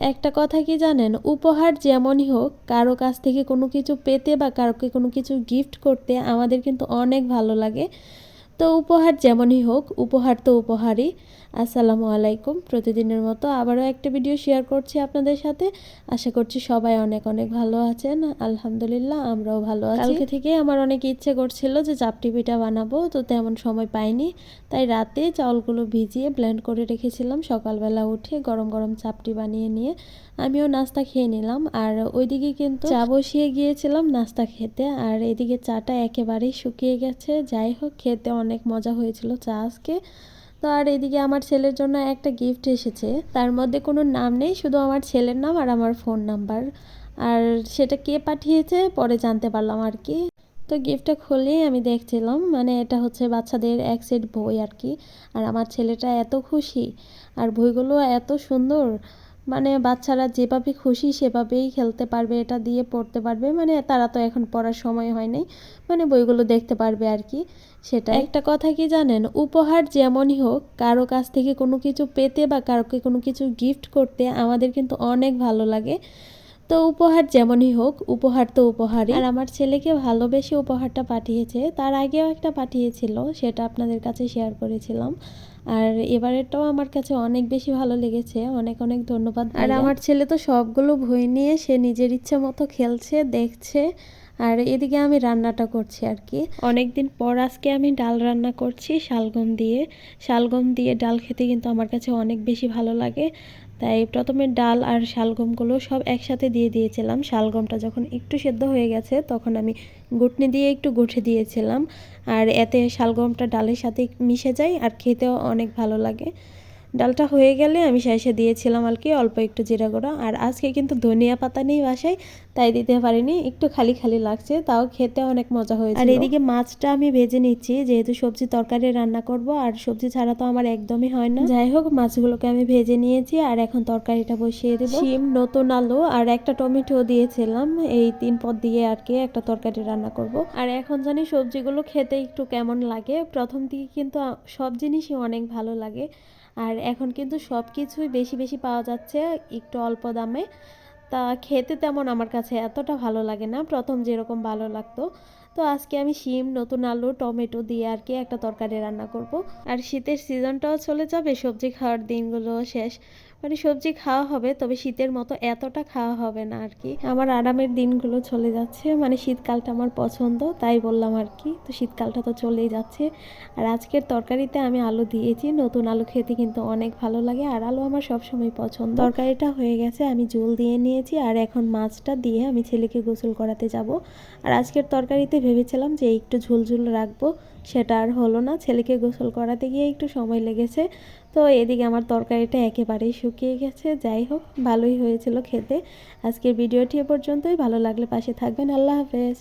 একটা কথা কি জানেন? উপহার যেমনই হোক, কারও কাছ থেকে কোনো কিছু পেতে বা কারোকে কোনো কিছু গিফট করতে আমাদের কিন্তু অনেক ভালো লাগে। তো উপহার যেমনই হোক উপহার তো উপহারই। আসসালামু আলাইকুম। প্রতিদিনের মতো আবারও একটা ভিডিও শেয়ার করছি আপনাদের সাথে। আশা করছি সবাই অনেক অনেক ভালো আছেন। আলহামদুলিল্লাহ আমরাও ভালো আছি। কালকে থেকে আমার অনেক ইচ্ছে করছিল যে চাপটি পিঠা বানাবো তো তেমন সময় পাইনি। তাই রাতে চাউলগুলো ভিজিয়ে ব্লেন্ড করে রেখেছিলাম। সকালবেলা উঠে গরম গরম চাপটি বানিয়ে নিয়ে আমিও নাস্তা খেয়ে নিলাম। আর ওইদিকে কিন্তু চা বসিয়ে গিয়েছিলাম নাস্তা খেতে। আর এদিকে চাটা একেবারেই শুকিয়ে গেছে। যাই হোক খেতে অনেক মজা হয়েছিল চা আজকে। তো আর এদিকে আমার ছেলের জন্য একটা গিফট এসেছে। তার মধ্যে কোনো নাম নেই, শুধু আমার ছেলের নাম আর আমার ফোন নাম্বার আর সেটা কে পাঠিয়েছে পরে জানতে পারলাম আর কি। তো গিফটটা খুলেই আমি দেখছিলাম মানে এটা হচ্ছে বাচ্চাদের এক সেট বই আর কি। আর আমার ছেলেটা এত খুশি, আর বইগুলো এত সুন্দর। মানে বাচ্চারা যেভাবে খুশি সেভাবেই খেলতে পারবে, এটা দিয়ে পড়তে পারবে। মানে তারা তো এখন পড়ার সময় হয় নাই। মানে বইগুলো দেখতে পারবে আর কি। সেটা একটা কথা কি জানেন? উপহার যেমনই হোক, কারও কাছ থেকে কোনো কিছু পেতে বা কারোকে কোনো কিছু গিফট করতে আমাদের কিন্তু অনেক ভালো লাগে। তো উপহার যেমনই হোক উপহার তো উপহারই। আর আমার ছেলেকে ভালোবেসে উপহারটা পাঠিয়েছে। তার আগেও একটা পাঠিয়েছিল সেটা আপনাদের কাছে শেয়ার করেছিলাম। আর এবারেরটাও আমার কাছে অনেক বেশি ভালো লেগেছে। অনেক অনেক ধন্যবাদ আর আমার ছেলে তো সবগুলো বই নিয়ে সে নিজের ইচ্ছা মতো খেলছে দেখছে। আর এদিকে আমি রান্নাটা করছি আর কি। অনেক দিন পর আজকে আমি ডাল রান্না করছি, শালগম দিয়ে। শালগম দিয়ে ডাল খেতে কিন্তু আমার কাছে অনেক বেশি ভালো লাগে। তাই প্রথমে ডাল আর শালগমগুলো সব একসাথে দিয়ে দিয়েছিলাম। শালগমটা যখন একটু সেদ্ধ হয়ে গেছে, তখন আমি গুটনি দিয়ে একটু গুঠে দিয়েছিলাম। আর এতে শালগমটা ডালের সাথে মিশে যায় আর খেতেও অনেক ভালো লাগে। ডালটা হয়ে গেলে আমি শেষে দিয়েছিলাম আর কি অল্প একটু জিরা গুঁড়ো। আর আজকে কিন্তু ধনিয়া পাতা নেই বাসায় তাই দিতে পারিনি একটু খালি খালি লাগছে তাও খেতে অনেক মজা হয়েছে আর এদিকে মাছটা আমি ভেজে নিচ্ছি যেহেতু সবজি তরকারি রান্না করব আর সবজি ছাড়া তো আমার একদমই হয় না। যাই হোক মাছগুলোকে আমি ভেজে নিয়েছি আর এখন তরকারিটা বসিয়ে দেবো। শিম নতুন আলু আর একটা টমেটো দিয়েছিলাম এই তিন পদ দিয়ে আর কি একটা তরকারি রান্না করব। আর এখন জানি সবজিগুলো খেতে একটু কেমন লাগে। প্রথম দিকে কিন্তু সব জিনিসই অনেক ভালো লাগে। আর এখন কিন্তু সব কিছুই বেশি বেশি পাওয়া যাচ্ছে একটু অল্প দামে। তা খেতে তেমন আমার কাছে এতটা ভালো লাগে না, প্রথম যেরকম ভালো লাগতো। তো আজকে আমি শিম, নতুন আলু, টমেটো দিয়ে আর কি একটা তরকারি রান্না করব। আর শীতের সিজনটাও চলে যাবে, সবজি খাওয়ার দিনগুলো শেষ। মানে সবজি খাওয়া হবে, তবে শীতের মতো এতটা খাওয়া হবে না আর কি। আমার আরামের দিনগুলো চলে যাচ্ছে মানে শীতকালটা আমার পছন্দ, তাই বললাম আর কি। তো শীতকালটা তো চলেই যাচ্ছে। আর আজকের তরকারিতে আমি আলু দিয়েছি, নতুন আলু খেতে কিন্তু অনেক ভালো লাগে, আর আলু আমার সবসময় পছন্দ। তরকারিটা হয়ে গেছে, আমি জল দিয়ে নিয়েছি, আর এখন মাছটা দিয়ে আমি ছেলেকে গোসল করাতে যাব। আর আজকের তরকারিতে ভেবেছিলাম যে একটু ঝুলঝুল রাখব সেটা আর হলো না। ছেলেকে গোসল করাতে গিয়ে একটু সময় লেগেছে। তো এদিকে আমার তরকারিটা একেবারেই শুকিয়ে গেছে। যাই হোক, ভালোই হয়েছিল খেতে। আজকের ভিডিওটি এ পর্যন্তই। ভালো লাগলে পাশে থাকবেন। আল্লাহ হাফেজ।